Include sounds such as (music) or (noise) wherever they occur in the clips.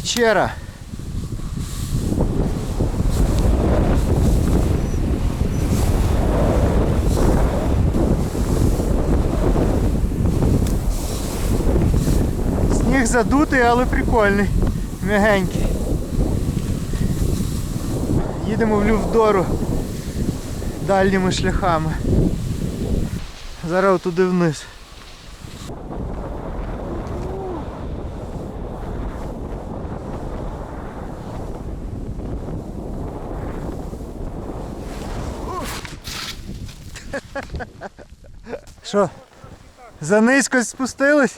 Кічера. Сніг задутий, але прикольний. Мягенький. Їдемо в Лювдору дальніми шляхами. Зараз туди вниз. Що? За низько спустились?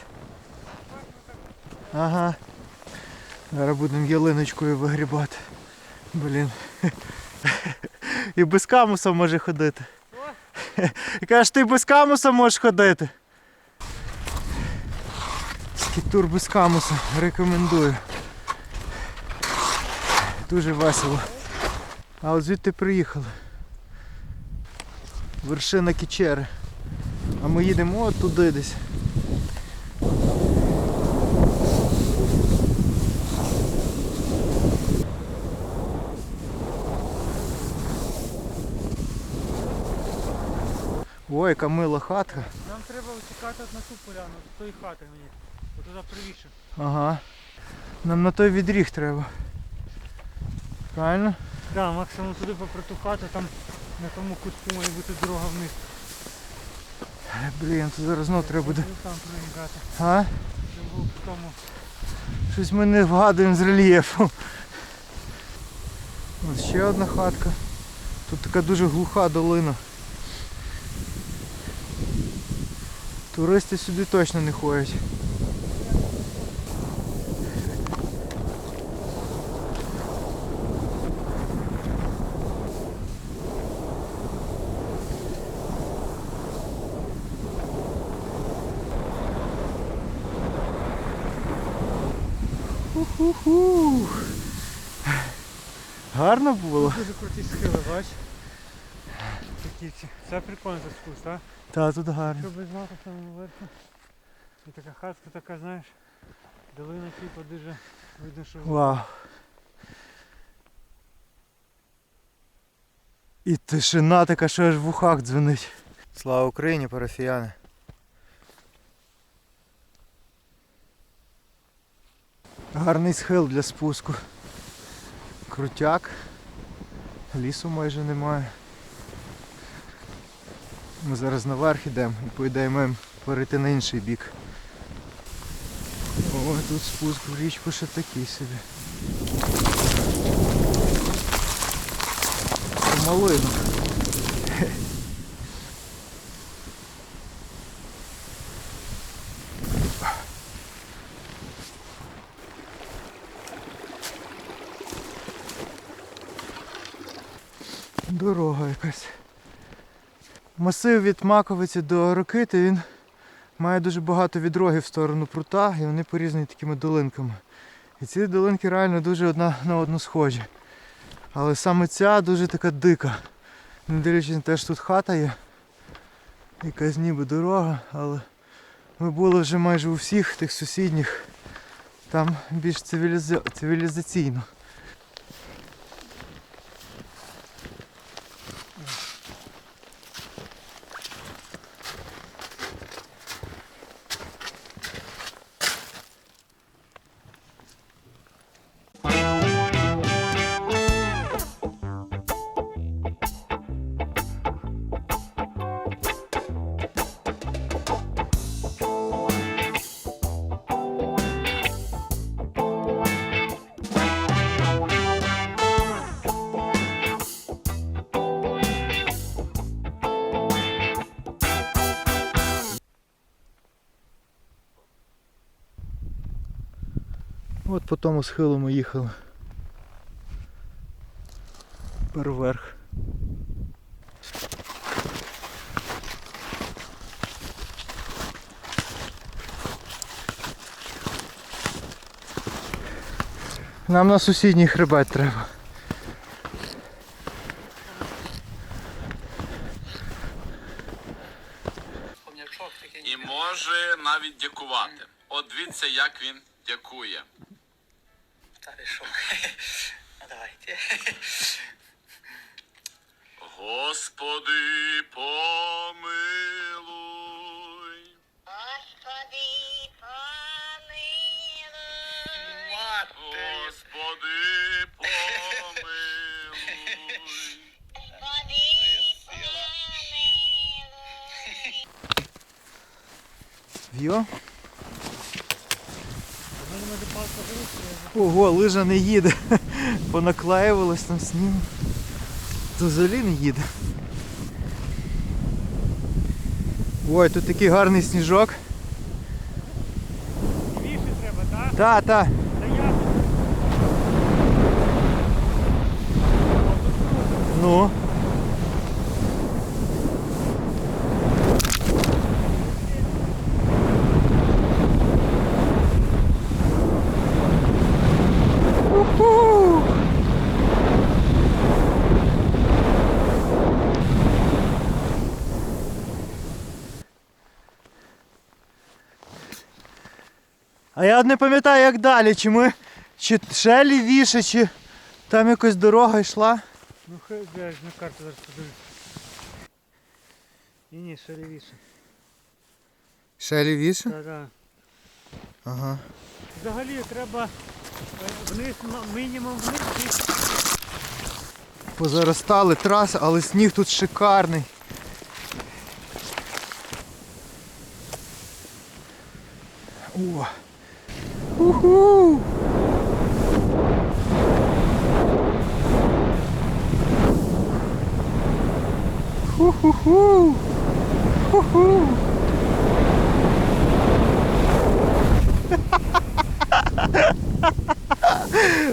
Ага. Зараз будемо ялиночкою вигрібати. Блін. (laughs) І без камуса може ходити. І кажеш, ти без камуса можеш ходити. Скітур без камуса. Рекомендую. Дуже весело. А от звідти приїхали. Вершина Кічери. А ми їдемо от туди десь. Ой, яка мила хатка. Нам треба утікати на ту поляну, до тої хати мені. От туди правіше. Ага. Нам на той відріг треба. Правильно? Да, максимум туди попри ту хату, там на тому кутку має бути дорога вниз. Блін, тут зараз знов треба буде. А? Щось ми не вгадуємо з рельєфу. Ось ще одна хатка. Тут така дуже глуха долина. Туристи сюди точно не ходять. Ху-ху-ху. Гарно було. Дуже круті схили, бач. Такі ці. Це прикольно за спуск, так? Та тут гарно. Що без знаку самому верху. І така хатка така, знаєш, долина типу дуже видно, що Вау. І тишина така, що аж в ухах дзвенить. Слава Україні, парафіяни. Гарний схил для спуску. Крутяк. Лісу майже немає. Ми зараз наверх йдемо і по ідеї перейти на інший бік. О, тут спуск в річку ще такий собі. Малину. Дорога якась. Масив від Маковиці до Рокити, він має дуже багато відрогів в сторону прута, і вони порізані такими долинками. І ці долинки реально дуже одна на одну схожі. Але саме ця дуже така дика. Не дивлячись на те, що тут хата є, якась ніби дорога, але ми були вже майже у всіх тих сусідніх. Там більш цивіліза- цивілізаційно. От по тому схилу ми їхали. Тепер вверх. Нам на сусідній хребет треба. І може навіть дякувати. От дивіться, як він дякує. Що? Ну (laughs) давайте. Господи, помилуй. Господи, помилуй. Господи, помилуй. Господи, помилуй. В'йо? Ну, може палка виросте, Ого, лижа не їде. (laughs) Понаклеювалась там снігу. То взагалі не їде. Ой, тут такий гарний сніжок. Віші треба, так? Так, та. Та я Ну. Уху! А я не пам'ятаю, як далі, чи ми чи ще лівіше, чи там якось дорога йшла. Ну хай я ж на карту зараз подивлюсь. Ні, ні, ще лівіше. Ще лівіше? Так, так. Ага. Взагалі треба е, вниз, мінімум вниз. Позаростали траси, але сніг тут шикарний. О! 우후. 후후후. 후후.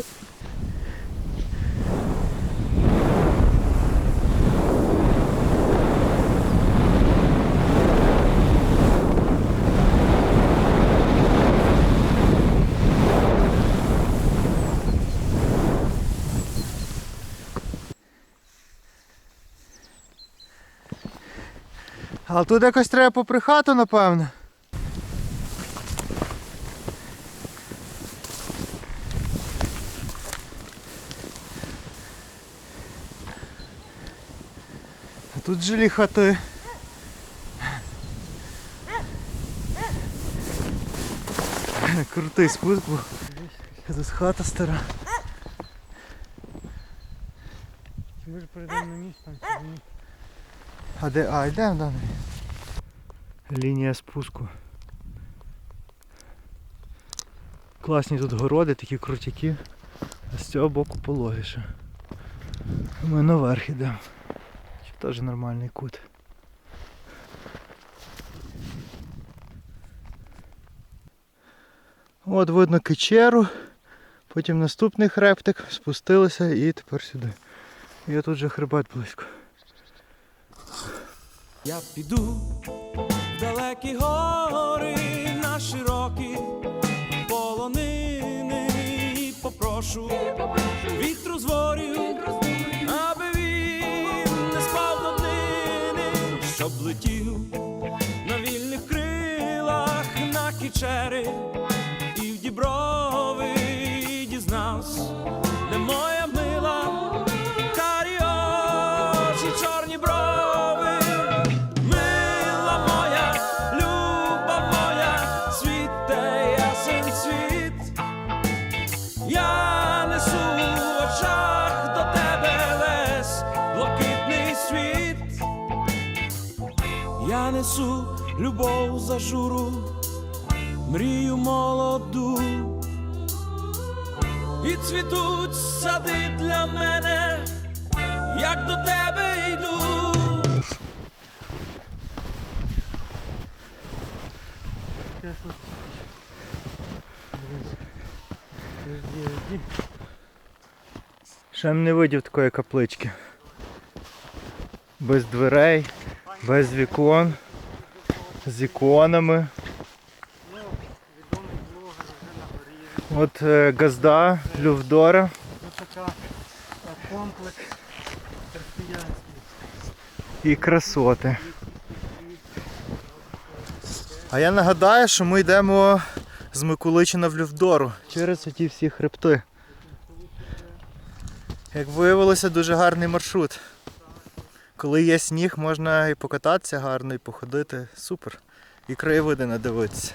(laughs) Але тут якось треба попри хату, напевно. А тут жилі хати. Крутий спуск був. Тут хата стара. Ми ж перейдемо на ні? А де? А, йдемо далі. Лінія спуску. Класні тут городи, такі крутяки. А з цього боку пологіше. Ми наверх йдемо. Теж нормальний кут. От видно кичеру, потім наступний хребтик, спустилися і тепер сюди. І тут же хребет близько. Я піду в далекі гори на широкі полонини і попрошу вітру з ворів, аби він не спав до днини, щоб летів на вільних крилах на кічери і в діброви дізнався, де моя мила, карі очі, любов за журу, мрію молоду. І цвітуть сади для мене, як до тебе йду. Ще не видів такої каплички. Без дверей, без вікон, з іконами. От е, газда Лювдора. Така е, комплекс християнський. і красоти. А я нагадаю, що ми йдемо з Миколичина в Лювдору через ті всі хребти. Як виявилося, дуже гарний маршрут. Коли є сніг, можна і покататися гарно, і походити. Супер. І краєвиди надивитися.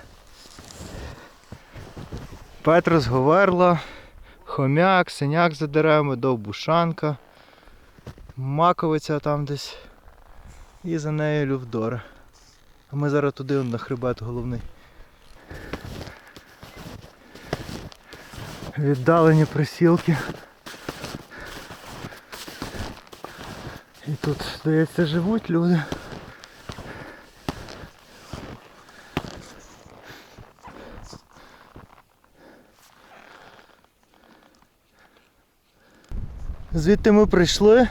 Петрос Говерла, хомяк, синяк за деревами, довбушанка, маковиця там десь. І за нею Лювдора. А ми зараз туди на хребет головний. Віддалені присілки. І тут, здається, живуть люди. Звідти ми прийшли.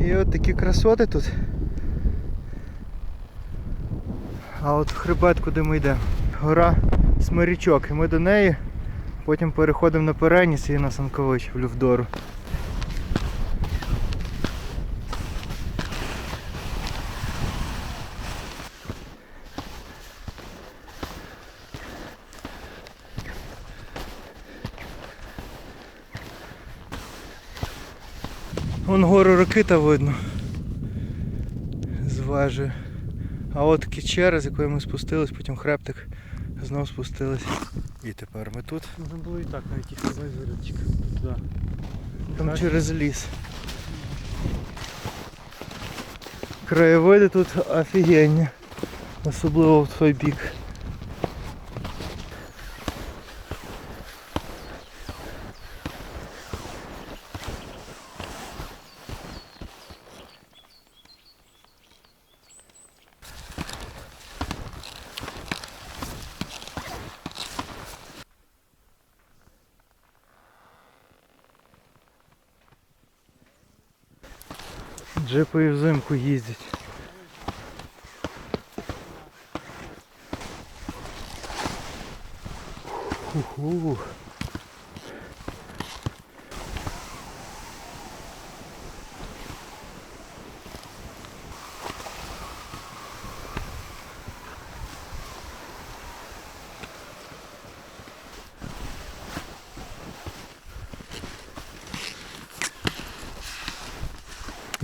І от такі красоти тут. А от хребет, куди ми йдемо. Гора Смирічок. І ми до неї потім переходимо на Переніс і на Санкович в Лювдору. Гору Ракита видно. З вежею. А от кічера, з якої ми спустились, потім хребтик, знов спустились. І тепер ми тут. Можна було і так знайти хіба звірочок. Туди. Там Так. через ліс. Краєвиди тут офігенні. Особливо в той бік. Джипи і взимку їздять. Ху-ху.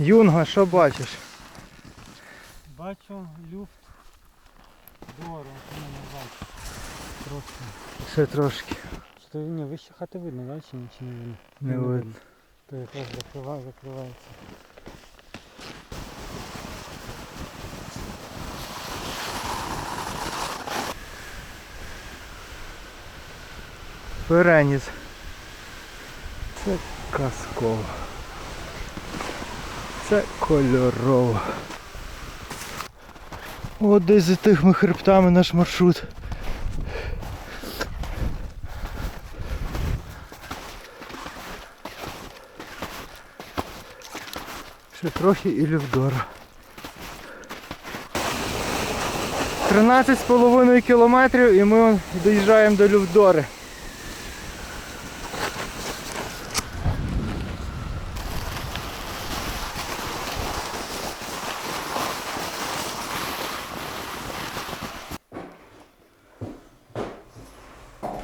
Юнга, що бачиш? Бачу люфт дору, не бачу. Трошки. Ще трошки. Що ні, вище хати видно, да, чи, ні, чи не видно? Не видно. То якраз закрива, закривається. Переніс. Це казково. Це кольорово. От десь за тими хребтами наш маршрут. Ще трохи і Лювдора. 13,5 кілометрів і ми доїжджаємо до Лювдори.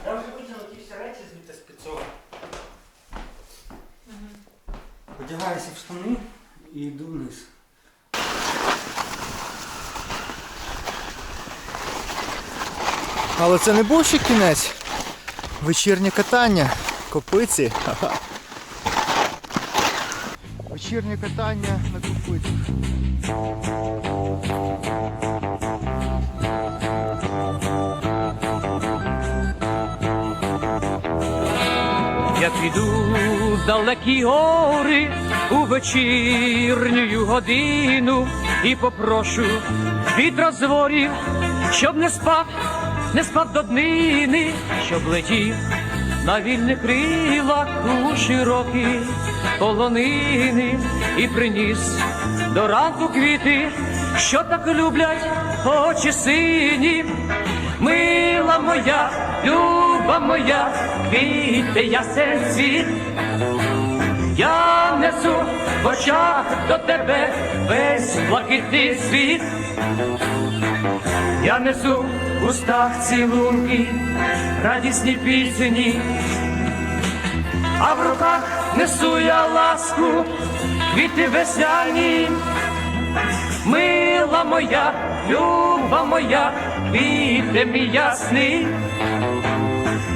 Я вже витягнув ті всі речі звідти з під цього. Одягаюся в штани і йду вниз. Але це не був ще кінець. Вечірнє катання, копиці. Вечірнє катання на копицях. Я піду в далекі гори у вечірню годину і попрошу вітра з ворів, щоб не спав, не спав до днини, щоб летів на вільних крилах у широкі полонини і приніс до ранку квіти, що так люблять очі сині. Мила моя, люба моя, квіти ясен світ. Я несу в очах до тебе весь блакитний світ. Я несу в устах цілунки, радісні пісні. а в руках несу я ласку, квіти весняні. Мила моя, люба моя, квіти мій ясний.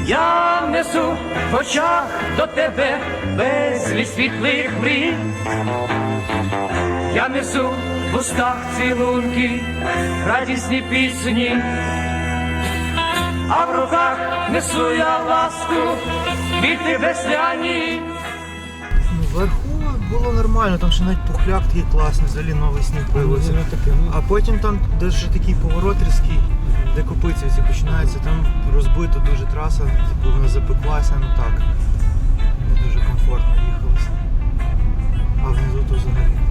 Я несу в очах до тебе безліч світлих мрій. Я несу в устах цілунки, радісні пісні, а в руках несу я ласку віти весняні. Вверху було нормально, там ще навіть пухляк такий класний, взагалі новий сніг появився. Ну, ну. А потім там дуже такий поворот різкий, де копиці всі починаються, там розбита дуже траса, типу вона запеклася, ну так. Не дуже комфортно їхалося. А внизу то взагалі.